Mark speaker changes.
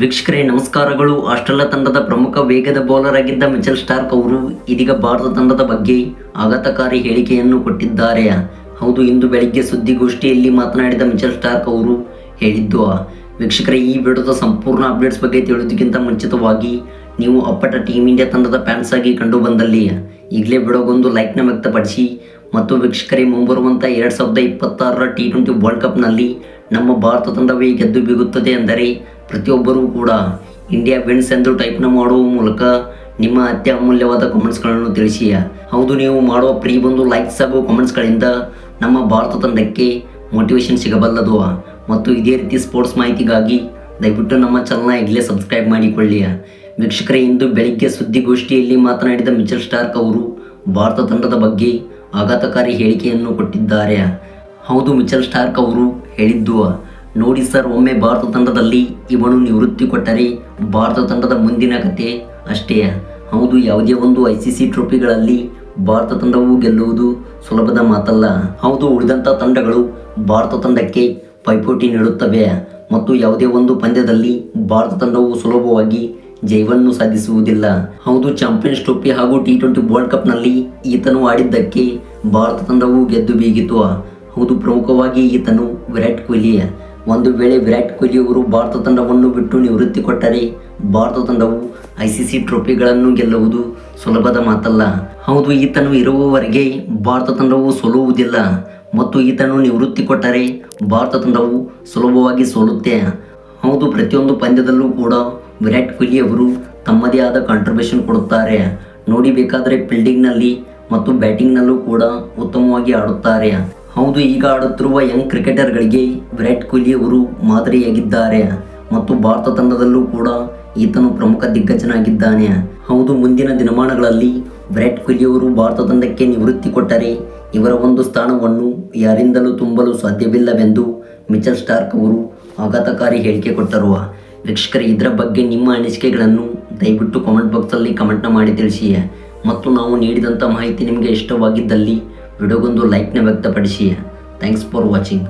Speaker 1: ವೀಕ್ಷಕರೇ, ನಮಸ್ಕಾರಗಳು. ಆಸ್ಟ್ರೇಲಿಯಾ ತಂಡದ ಪ್ರಮುಖ ವೇಗದ ಬೌಲರ್ ಆಗಿದ್ದ ಮಿಚೆಲ್ ಸ್ಟಾರ್ಕ್ ಅವರು ಇದೀಗ ಭಾರತ ತಂಡದ ಬಗ್ಗೆ ಆಘಾತಕಾರಿ ಹೇಳಿಕೆಯನ್ನು ಕೊಟ್ಟಿದ್ದಾರೆ. ಹೌದು, ಇಂದು ಬೆಳಿಗ್ಗೆ ಸುದ್ದಿಗೋಷ್ಠಿಯಲ್ಲಿ ಮಾತನಾಡಿದ ಮಿಚೆಲ್ ಸ್ಟಾರ್ಕ್ ಅವರು ಹೇಳಿದ್ದು, ವೀಕ್ಷಕರೇ, ಈ ವಿಡಿಯೋದ ಸಂಪೂರ್ಣ ಅಪ್ಡೇಟ್ಸ್ ಬಗ್ಗೆ ತಿಳಿಯೋದಕ್ಕಿಂತ ಮುಂಚಿತವಾಗಿ ನೀವು ಅಪ್ಪಟ ಟೀಮ್ ಇಂಡಿಯಾ ತಂಡದ ಫ್ಯಾನ್ಸ್ ಆಗಿ ಕಂಡು ಬಂದಲ್ಲಿ, ಈಗಲೇ ಬಿಡೋಗೊಂದು ಲೈಕ್ನ ವ್ಯಕ್ತಪಡಿಸಿ ಮತ್ತು ವೀಕ್ಷಕರೇ ಮುಂಬರುವಂಥ ಎರಡು ಸಾವಿರದ ಇಪ್ಪತ್ತಾರರ ಟಿ ಟ್ವೆಂಟಿ ವರ್ಲ್ಡ್ ಕಪ್ನಲ್ಲಿ ನಮ್ಮ ಭಾರತ ತಂಡವೇ ಗೆದ್ದು ಬೀಗುತ್ತದೆ ಎಂದರೆ ಪ್ರತಿಯೊಬ್ಬರೂ ಕೂಡ ಇಂಡಿಯಾ ವಿನ್ಸ್ ಎಂದು ಟೈಪ್ನ ಮಾಡುವ ಮೂಲಕ ನಿಮ್ಮ ಅತ್ಯಮೂಲ್ಯವಾದ ಕಾಮೆಂಟ್ಸ್ಗಳನ್ನು ತಿಳಿಸಿ. ಹೌದು, ನೀವು ಮಾಡುವ ಪ್ರೀ ಬಂದು ಲೈಕ್ಸ್ ಹಾಗೂ ಕಾಮೆಂಟ್ಸ್ಗಳಿಂದ ನಮ್ಮ ಭಾರತ ತಂಡಕ್ಕೆ ಮೋಟಿವೇಶನ್ ಸಿಗಬಲ್ಲದು. ಮತ್ತು ಇದೇ ರೀತಿ ಸ್ಪೋರ್ಟ್ಸ್ ಮಾಹಿತಿಗಾಗಿ ದಯವಿಟ್ಟು ನಮ್ಮ ಚಾನಲ್ನ ಈಗಲೇ ಸಬ್ಸ್ಕ್ರೈಬ್ ಮಾಡಿಕೊಳ್ಳಿ. ವೀಕ್ಷಕರೇ, ಇಂದು ಬೆಳಿಗ್ಗೆ ಸುದ್ದಿಗೋಷ್ಠಿಯಲ್ಲಿ ಮಾತನಾಡಿದ ಮಿಚೆಲ್ ಸ್ಟಾರ್ಕ್ ಅವರು ಭಾರತ ತಂಡದ ಬಗ್ಗೆ ಆಘಾತಕಾರಿ ಹೇಳಿಕೆಯನ್ನು ಕೊಟ್ಟಿದ್ದಾರೆ. ಹೌದು ಮಿಚೆಲ್ ಸ್ಟಾರ್ಕ್ ಅವರು ಹೇಳಿದ್ದು ನೋಡಿ ಸರ್, ಒಮ್ಮೆ ಭಾರತ ತಂಡದಲ್ಲಿ ಇವನು ನಿವೃತ್ತಿ ಕೊಟ್ಟರೆ ಭಾರತ ತಂಡದ ಮುಂದಿನ ಕತೆ ಅಷ್ಟೇ. ಹೌದು, ಯಾವುದೇ ಒಂದು ಐ ಸಿ ಸಿ ಟ್ರೋಫಿಗಳಲ್ಲಿ ಭಾರತ ತಂಡವು ಗೆಲ್ಲುವುದು ಸುಲಭದ ಮಾತಲ್ಲ. ಹೌದು ಉಳಿದಂಥ ತಂಡಗಳು ಭಾರತ ತಂಡಕ್ಕೆ ಪೈಪೋಟಿ ನೀಡುತ್ತವೆ ಮತ್ತು ಯಾವುದೇ ಒಂದು ಪಂದ್ಯದಲ್ಲಿ ಭಾರತ ತಂಡವು ಸುಲಭವಾಗಿ ಜಯವನ್ನು ಸಾಧಿಸುವುದಿಲ್ಲ. ಹೌದು, ಚಾಂಪಿಯನ್ಸ್ ಟ್ರೋಫಿ ಹಾಗೂ ಟಿ ಟ್ವೆಂಟಿ ವರ್ಲ್ಡ್ ಕಪ್ನಲ್ಲಿ ಈತನು ಆಡಿದ್ದಕ್ಕೆ ಭಾರತ ತಂಡವು ಗೆದ್ದು ಬೀಗಿತು. ಹೌದು, ಪ್ರಮುಖವಾಗಿ ಈತನು ವಿರಾಟ್ ಕೊಹ್ಲಿ. ಒಂದು ವೇಳೆ ವಿರಾಟ್ ಕೊಹ್ಲಿ ಅವರು ಭಾರತ ತಂಡವನ್ನು ಬಿಟ್ಟು ನಿವೃತ್ತಿ ಕೊಟ್ಟರೆ ಭಾರತ ತಂಡವು ಐ ಸಿ ಸಿ ಟ್ರೋಫಿಗಳನ್ನು ಗೆಲ್ಲುವುದು ಸುಲಭದ ಮಾತಲ್ಲ. ಹೌದು, ಈತನು ಇರುವವರೆಗೆ ಭಾರತ ತಂಡವು ಸೋಲುವುದಿಲ್ಲ ಮತ್ತು ಈತನು ನಿವೃತ್ತಿ ಕೊಟ್ಟರೆ ಭಾರತ ತಂಡವು ಸುಲಭವಾಗಿ ಸೋಲುತ್ತೆ. ಹೌದು, ಪ್ರತಿಯೊಂದು ಪಂದ್ಯದಲ್ಲೂ ಕೂಡ ವಿರಾಟ್ ಕೊಹ್ಲಿ ಅವರು ತಮ್ಮದೇ ಆದ ಕಾಂಟ್ರಿಬ್ಯೂಷನ್ ಕೊಡುತ್ತಾರೆ. ನೋಡಿ, ಬೇಕಾದರೆ ಫೀಲ್ಡಿಂಗ್ನಲ್ಲಿ ಮತ್ತು ಬ್ಯಾಟಿಂಗ್ನಲ್ಲೂ ಕೂಡ ಉತ್ತಮವಾಗಿ ಆಡುತ್ತಾರೆ. ಹೌದು, ಈಗ ಆಡುತ್ತಿರುವ ಯಂಗ್ ಕ್ರಿಕೆಟರ್ಗಳಿಗೆ ವಿರಾಟ್ ಕೊಹ್ಲಿ ಅವರು ಮಾದರಿಯಾಗಿದ್ದಾರೆ. ಮತ್ತು ಭಾರತ ತಂಡದಲ್ಲೂ ಕೂಡ ಈತನು ಪ್ರಮುಖ ದಿಗ್ಗಜನಾಗಿದ್ದಾನೆ. ಹೌದು, ಮುಂದಿನ ದಿನಮಾನಗಳಲ್ಲಿ ವಿರಾಟ್ ಕೊಹ್ಲಿ ಅವರು ಭಾರತ ತಂಡಕ್ಕೆ ನಿವೃತ್ತಿ ಕೊಟ್ಟರೆ ಇವರ ಒಂದು ಸ್ಥಾನವನ್ನು ಯಾರಿಂದಲೂ ತುಂಬಲು ಸಾಧ್ಯವಿಲ್ಲವೆಂದು ಮಿಚಲ್ ಸ್ಟಾರ್ಕ್ ಅವರು ಆಘಾತಕಾರಿ ಹೇಳಿಕೆ ಕೊಟ್ಟರು. ವೀಕ್ಷಕರೇ, ಇದರ ಬಗ್ಗೆ ನಿಮ್ಮ ಅನಿಸಿಕೆಗಳನ್ನು ದಯವಿಟ್ಟು ಕಾಮೆಂಟ್ ಬಾಕ್ಸಲ್ಲಿ ಕಮೆಂಟ್ನ ಮಾಡಿ ತಿಳಿಸಿ. ಮತ್ತು ನಾವು ನೀಡಿದಂಥ ಮಾಹಿತಿ ನಿಮಗೆ ಇಷ್ಟವಾಗಿದ್ದಲ್ಲಿ ವಿಡಿಯೋಗೊಂದು ಲೈಕ್ನ ವ್ಯಕ್ತಪಡಿಸಿ. Thanks for watching